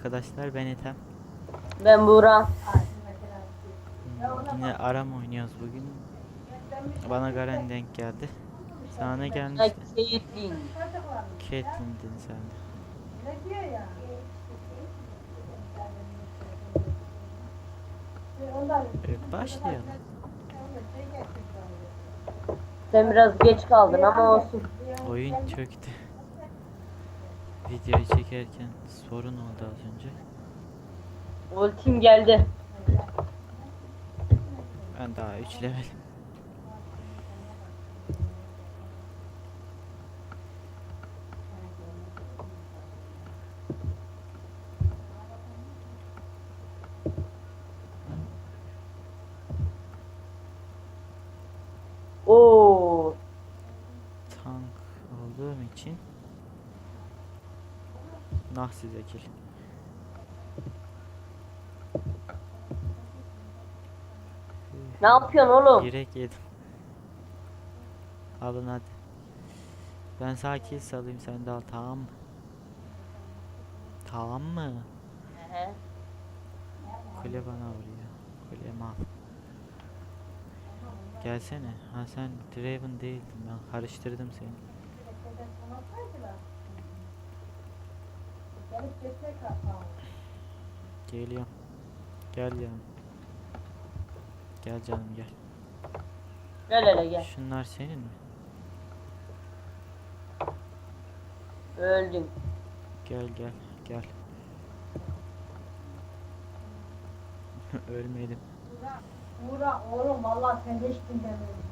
arkadaşlar ben Ethem. Ben Buğra. Hmm, Yine aram oynuyoruz bugün. Bana Garen denk geldi. Sana ne gelmişti? Caitlyn. Caitlyn'din sen de. Evet, başlayalım. Sen biraz geç kaldın ama olsun. Oyun çöktü. Videoyu çekerken sorun oldu az önce. Ultim geldi. Ben daha 3 level. Oo. Tank olduğum için Nah size kill. Ne yapıyorsun oğlum? Direkt yedim. Alın hadi. Ben sağ kill salayım sen de al tamam mı? Tamam mı? Kule bana vuruyor. Kule mal. Gelsene. Ha sen Draven değildin ben karıştırdım seni. Geliyorum. Gel canım. Gel canım gel. Gel hele gel. Şunlar senin mi? Öldüm. Gel gel gel. Ölmedim. Buğra oğlum vallahi sen hiç dinlemiyorsun.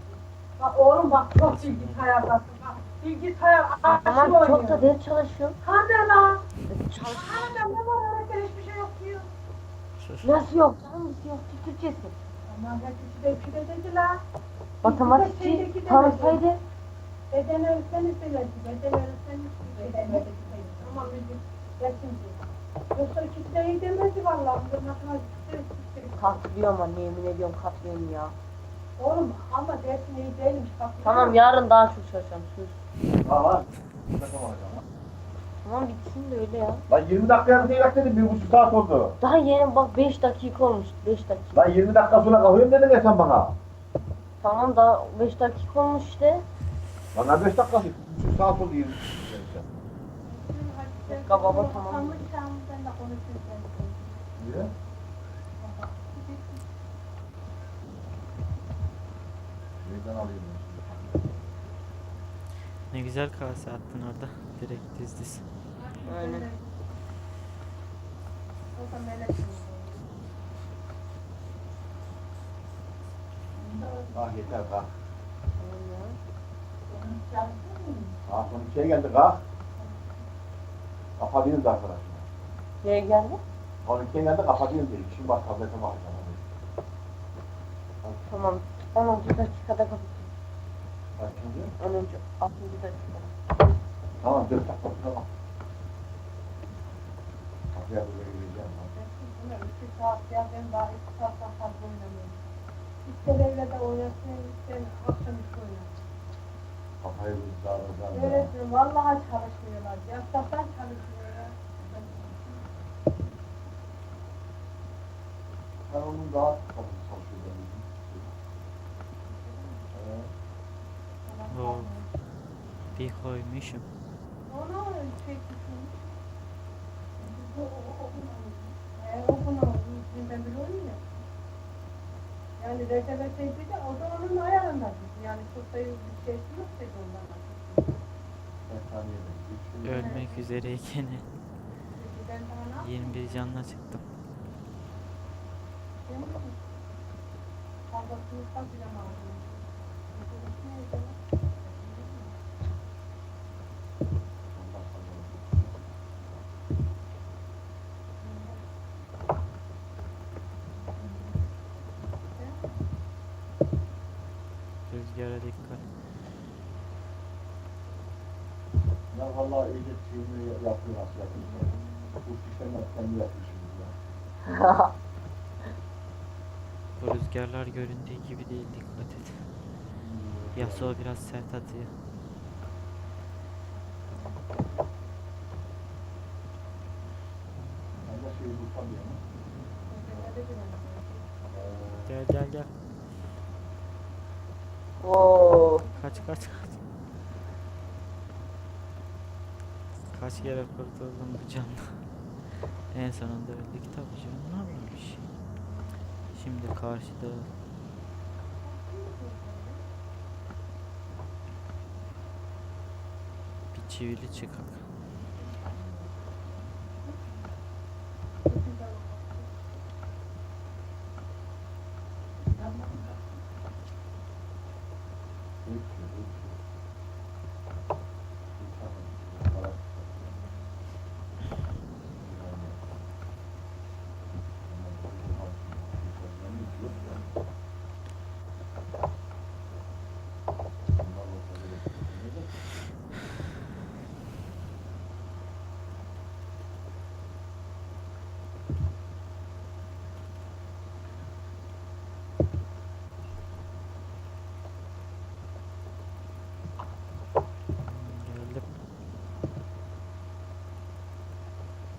Bak oğlum bak çok bilgisayardasın. Bak bilgisayar aşırı oynuyor. çok da ders çalışıyorum. Hadi lan. Çalış. Hadi ne var öğretmen hiçbir şey yok diyor. Sus. Nasıl yok canım? Nasıl yok? Türkçesi. Aman hepsi de bir de dediler. Matematikçi tanısaydı. Beden öğretmeni söyledi. Beden öğretmeni söyledi. Ama bilgi resimci. Yoksa ikisi de iyi demedi vallahi. Bir de matematikçi de Katılıyorum anne yemin ediyorum katılıyorum ya. Oğlum ama dersin iyi değilmiş. Bak, Tamam yarın daha çok çalışacağım sus. Aha. Tamam bitsin de öyle ya. Lan 20 dakika yarın değil dedim bir buçuk saat oldu. Daha yeni bak 5 dakika olmuş 5 dakika. Lan 20 dakika sonra kalkıyorum dedin ya sen bana. Tamam daha 5 dakika olmuş işte. Lan ne 5 dakika değil, buçuk saat oldu 20 Dakika baba, tamam. Sen de konuşursun. Niye? Alayım ben? Ne güzel kase attın orada. Direkt diz diz. Aynen. Kalk yeter kalk. Saat 12'ye geldi kalk. Kapatıyoruz arkadaşlar. Şeye geldi. 12'ye geldi kapatıyoruz dedik. Şimdi bak tablete bakacağım. Tamam 10. dakikada kapatıyorum. Kaçıncı? 10. 6. dakikada. Tamam 4 dakika sonra bak. Kapıya buraya gireceğim. İki saat ya ben daha iki saatten fazla oynamıyorum. İskelevle de oynasın, ister akşam üstü oynasın. Kafayı vuracağım. Öğretmen vallahi çalışmıyorlar. Yastaktan çalışmıyorlar. Ben onun daha kafası çalışıyor. Evet. Oo. Bir koymuşum. Onu şey tutmuş. Bu okumamış. Eğer okumamış, içinden biri oynuyor. Yani RTB'deydi de o da onun ayarında. Yani çok da bir şey yok ondan. Ölmek üzereyken Peki ben daha ne yapayım? 21 canla çıktım. Fazlasını bile aldım. Rüzgara dikkat. Ya vallahi iyice çiğni yapıyor nasıl yapıyorsa. Bu sistemi kendi yapmışız ya. Bu rüzgarlar göründüğü gibi değil dikkat et. Yasuo biraz sert atıyor. Ben de kalıyor mu? Gel gel gel. Oo. Kaç kaç kaç. Kaç kere kurtuldum bu canla. en sonunda öldük tabii canım. Ne yapmış? Şimdi karşıda bir çivili çıkak.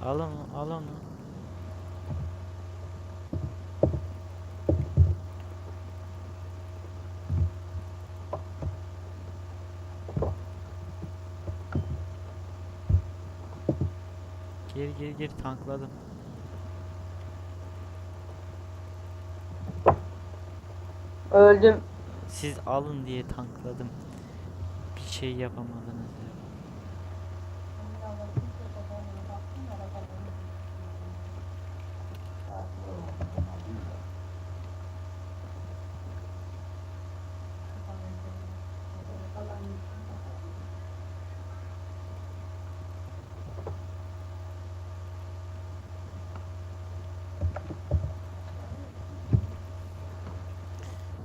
Al onu, al onu. Gir gir gir tankladım. Öldüm. Siz alın diye tankladım. Bir şey yapamadınız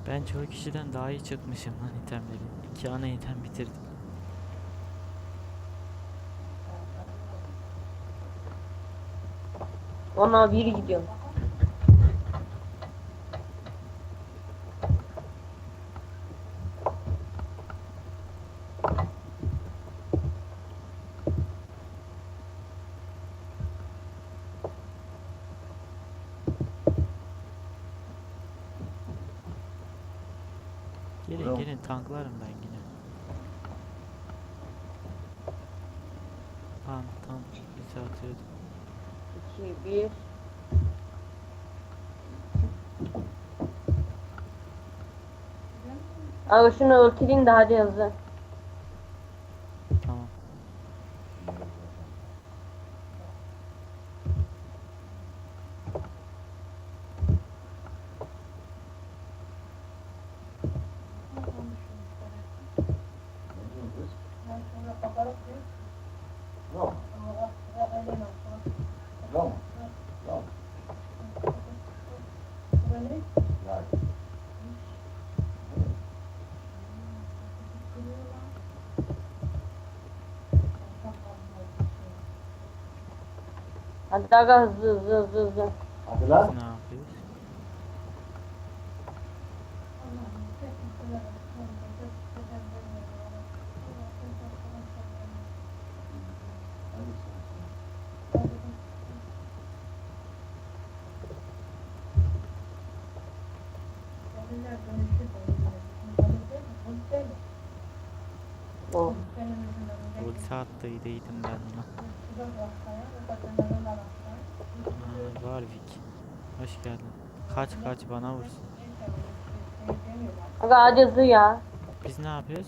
Ben çoğu kişiden daha iyi çıkmışım lan itemleri. İki ana item bitirdim. Ona bir gidiyorum. Gelin Bravo. gelin tanklarım ben yine. Tamam tamam bizi atıyordum. 2, 1. Abi şunu örtüleyim de hadi hızlı. Tamam. Hadi aga hızlı hızlı hızlı hızlı. Hadi lan. Ne yapıyoruz? Oh. Ulti attıydıydım ben ona. Aa, Warwick. Hoş geldin. Kaç kaç bana vursun. Aga hadi hızlı ya. Biz ne yapıyoruz?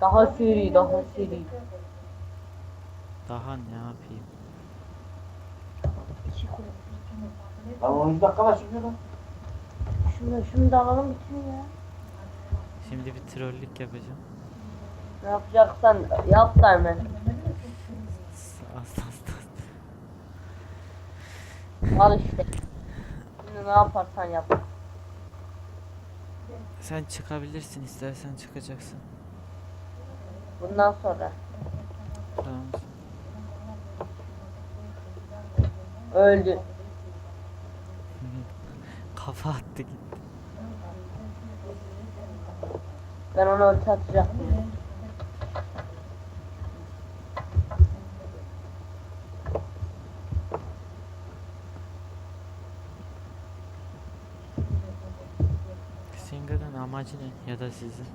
Daha seri daha seri. Daha ne yapayım? Lan 10 dakika var şimdi lan. Şunu, şunu da alalım bütün ya. Şimdi bir trollük yapacağım. Ne yapacaksan yap asla. Al işte. Şimdi ne yaparsan yap. Sen çıkabilirsin istersen çıkacaksın. Bundan sonra. Tamam. Öldü. Kafa attı gitti. Ben ona ulti atacaktım. Amacı ne? Ya da sizin?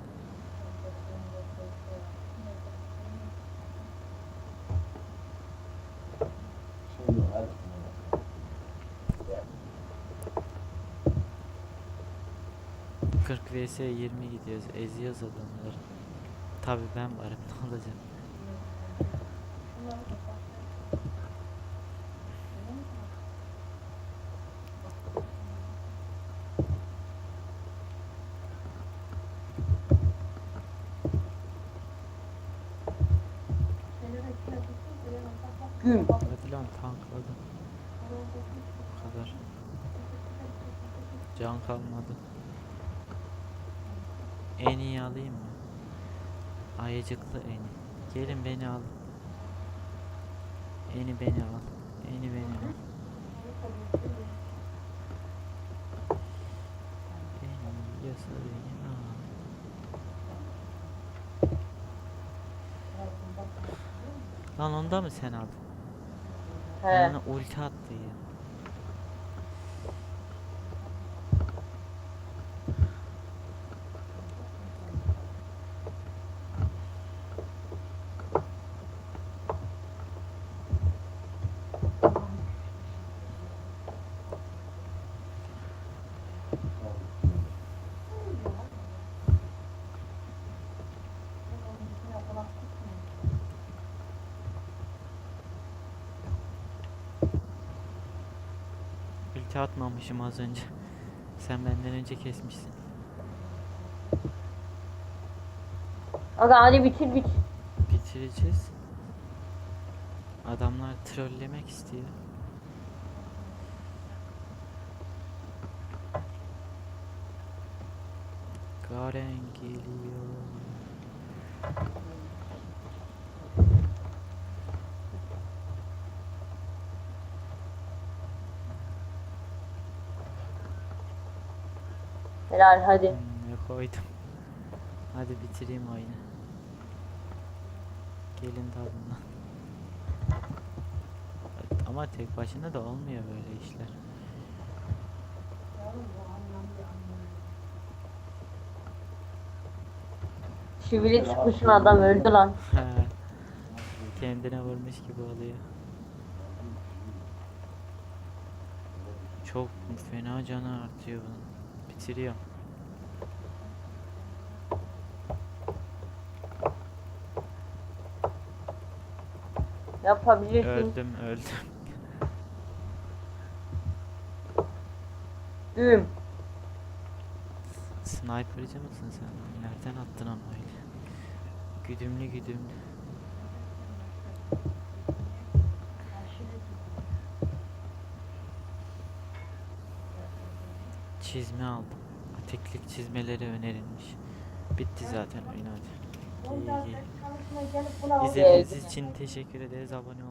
40 vs 20 gidiyoruz. Eziyoruz adamları. Tabi ben varım ne olacak? Hadi lan tankladım. Bu kadar. Can kalmadı. En iyi alayım mı? Ayıcıklı eni. Gelin beni al. Eni beni al. Eni beni al. Eni beni al. Lan onda mı sen aldın? He. Yani ulti attı ya. Ulti atmamışım az önce. Sen benden önce kesmişsin. Aga hadi bitir bitir. Bitireceğiz. Adamlar trollemek istiyor. Garen geliyor. Helal hadi. Hmm, koydum. Hadi bitireyim oyunu. Gelin tadına. Ama tek başına da olmuyor böyle işler. Çivili çıkmışın adam öldü lan. Kendine vurmuş gibi oluyor. Çok fena canı artıyor bunun. Bitiriyor. Yapabilirsin. Öldüm öldüm. Güm. Sniper'cı mısın sen? Nereden attın onu öyle? Güdümlü güdümlü. Çizme aldım. Teklik çizmeleri önerilmiş. Bitti zaten oyun hadi. İyi, iyi. İzlediğiniz için teşekkür ederiz. Abone